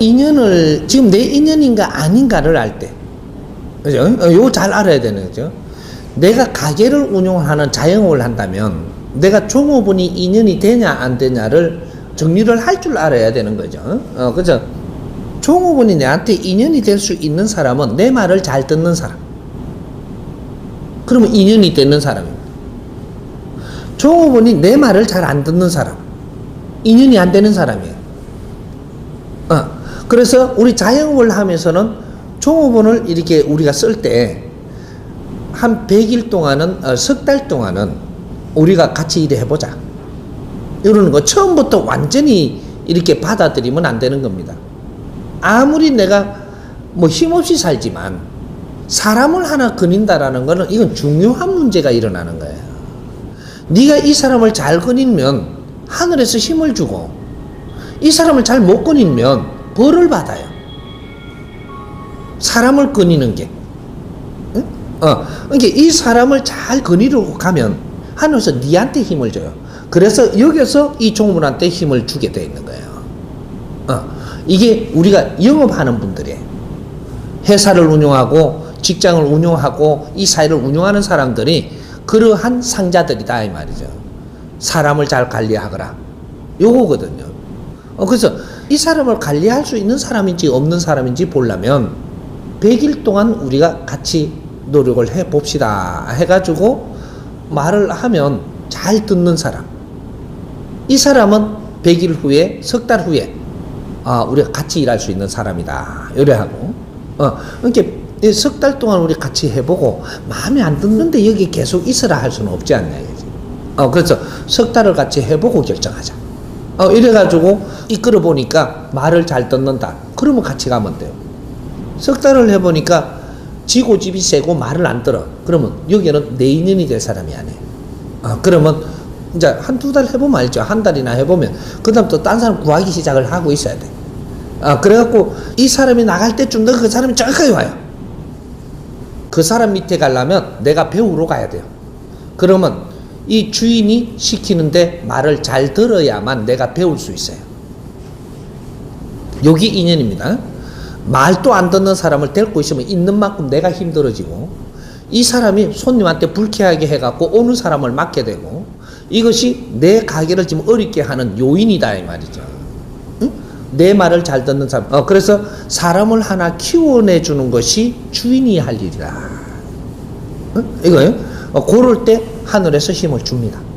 인연을 지금 내 인연인가 아닌가를 알 때, 그죠? 어, 요거 잘 알아야 되는 거죠. 내가 가게를 운영하는 자영업을 한다면 내가 종업원이 인연이 되냐 안 되냐를 정리를 할 줄 알아야 되는 거죠. 어, 그죠? 종업원이 내한테 인연이 될 수 있는 사람은 내 말을 잘 듣는 사람. 그러면 인연이 되는 사람입니다. 종업원이 내 말을 잘 안 듣는 사람. 인연이 안 되는 사람이에요. 어, 그래서 우리 자영업을 하면서는 종업원을 이렇게 우리가 쓸 때 한 100일 동안은, 어, 석달 동안은 우리가 같이 일해 보자. 이러는 거 처음부터 완전히 이렇게 받아들이면 안 되는 겁니다. 아무리 내가 뭐 힘없이 살지만 사람을 하나 거닌다라는 거는 이건 중요한 문제가 일어나는 거예요. 네가 이 사람을 잘 거니면 하늘에서 힘을 주고 이 사람을 잘 못 거니면 벌을 받아요. 사람을 거니는 게. 응? 어, 그러니까 이 사람을 잘 거니려고 가면 하늘에서 네한테 힘을 줘요. 그래서 여기서 이 종문한테 힘을 주게 돼 있는 거예요. 어, 이게 우리가 영업하는 분들이 회사를 운영하고 직장을 운영하고 이 사회를 운영하는 사람들이 그러한 상자들이다 이 말이죠. 사람을 잘 관리하거라. 요거거든요. 어, 그래서 이 사람을 관리할 수 있는 사람인지 없는 사람인지 보려면 100일 동안 우리가 같이 노력을 해 봅시다. 해가지고 말을 하면 잘 듣는 사람. 이 사람은 100일 후에, 석 달 후에, 아, 우리가 같이 일할 수 있는 사람이다. 요래하고. 어, 그러니까 석달 동안 우리 같이 해보고 마음에 안 드는데 여기 계속 있으라 할 수는 없지 않냐. 어, 그래서 석 달을 같이 해보고 결정하자. 어, 이래가지고 이끌어 보니까 말을 잘 듣는다. 그러면 같이 가면 돼요. 석 달을 해보니까 지고 집이 세고 말을 안 들어. 그러면 여기는 내 인연이 될 사람이 아니에요. 아, 그러면 이제 한 두 달 해보면 알죠. 한 달이나 해보면. 그 다음 또딴 사람 구하기 시작을 하고 있어야 돼. 아, 그래갖고 이 사람이 나갈 때쯤 더그 사람이 저기까지 와요. 그 사람 밑에 가려면 내가 배우러 가야 돼요. 그러면 이 주인이 시키는데 말을 잘 들어야만 내가 배울 수 있어요. 여기 인연입니다. 말도 안 듣는 사람을 데리고 있으면 있는 만큼 내가 힘들어지고 이 사람이 손님한테 불쾌하게 해갖고 오는 사람을 맡게 되고 이것이 내 가게를 지금 어렵게 하는 요인이다 이 말이죠. 응? 내 말을 잘 듣는 사람. 어, 그래서 사람을 하나 키워내 주는 것이 주인이 할 일이다. 응? 이거요. 어, 그럴 때 하늘에서 힘을 줍니다.